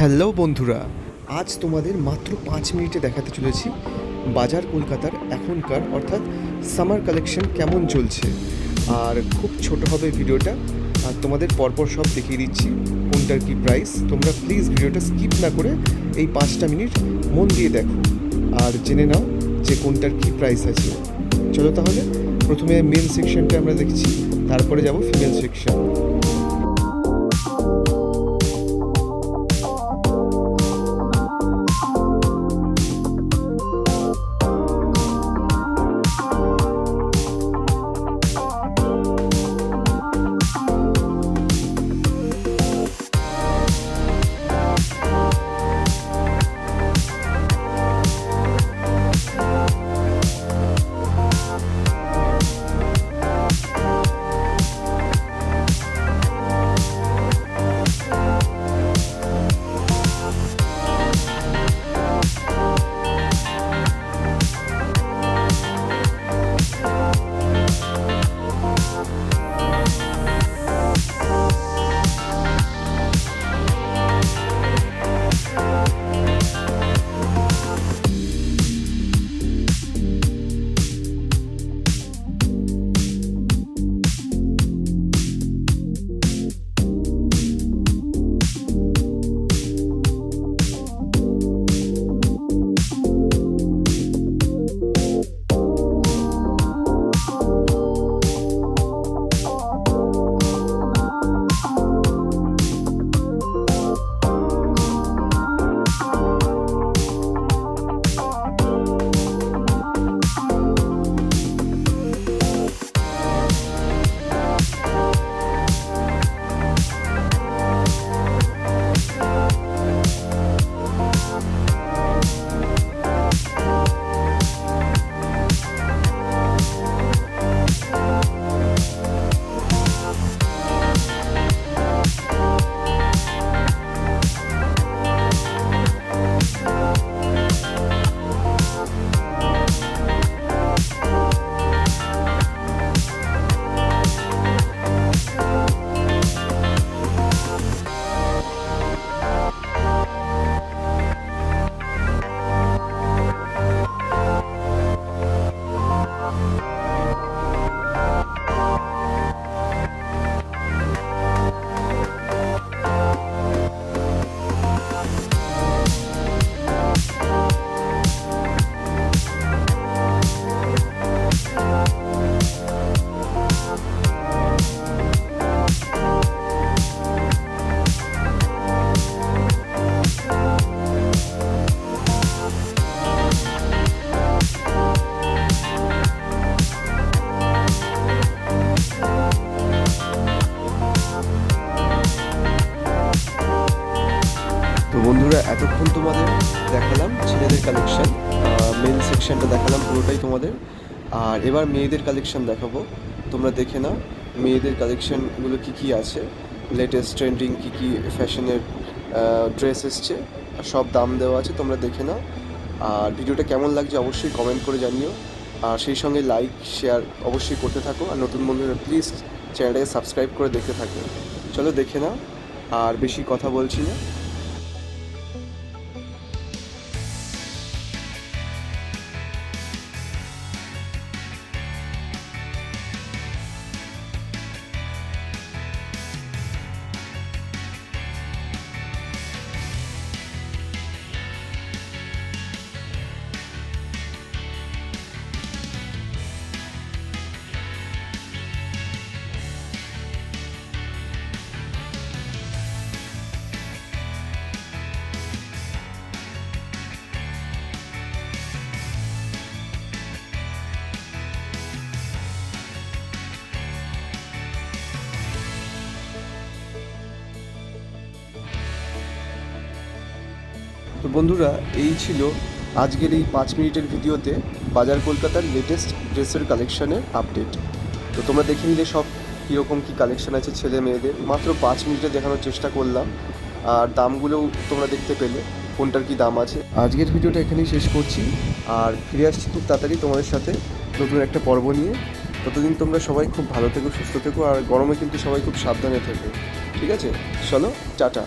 Hello বন্ধুরা, আজ তোমাদের মাত্র পাঁচ মিনিটে দেখাতে চলেছি বাজার কলকাতার এখনকার, অর্থাৎ সামার কালেকশন কেমন চলছে। আর খুব ছোট হবে ভিডিওটা, আর তোমাদের পরপর সব দেখিয়ে দিচ্ছি কোনটার কি প্রাইস তোমরা প্লিজ ভিডিওটা স্কিপ না করে এই পাঁচটা মিনিট মন দিয়ে দেখো, আর জেনে নাও যে কোনটার কি প্রাইস আছে। চলো তাহলে, প্রথমে মেন সেকশনটা আমরা দেখছি, তারপরে যাব ফিমেল সেকশন এতক্ষণ তোমাদের দেখালাম ছেলেদের কালেকশান মেন সেকশনটা দেখালাম পুরোটাই তোমাদের। আর এবার মেয়েদের কালেকশন দেখাবো। তোমরা দেখে নাও মেয়েদের কালেকশনগুলো কী কী আছে লেটেস্ট ট্রেন্ডিং কী কী ফ্যাশনের ড্রেস এসছে সব দাম দেওয়া আছে, তোমরা দেখে নাও। আর ভিডিওটা কেমন লাগছে অবশ্যই কমেন্ট করে জানিও। আর সেই সঙ্গে লাইক শেয়ার অবশ্যই করতে থাকো। আর নতুন বন্ধুরা প্লিজ চ্যানেলটাকে সাবস্ক্রাইব করে দেখতে থাকো। চলো দেখে নাও। আর বেশি কথা বলছি না। তো বন্ধুরা, এই ছিল আজকের এই পাঁচ মিনিটের ভিডিওতে বাজার কলকাতার লেটেস্ট ড্রেসের কালেকশনের আপডেট তো তোমরা দেখে নিলে সব কীরকম কী কালেকশন আছে ছেলে মেয়েদের। মাত্র পাঁচ মিনিটে দেখানোর চেষ্টা করলাম। আর দামগুলোও তোমরা দেখতে পেলে, কোনটার কী দাম আছে। আজকের ভিডিওটা এখানেই শেষ করছি। আর ফিরে আসছি খুব তাড়াতাড়ি তোমাদের সাথে নতুন একটা পর্ব নিয়ে। ততদিন তোমরা সবাই খুব ভালো থেকো, সুস্থ থেকো, আর গরমে কিন্তু সবাই খুব সাবধানে থেকো। ঠিক আছে? চলো, টাটা।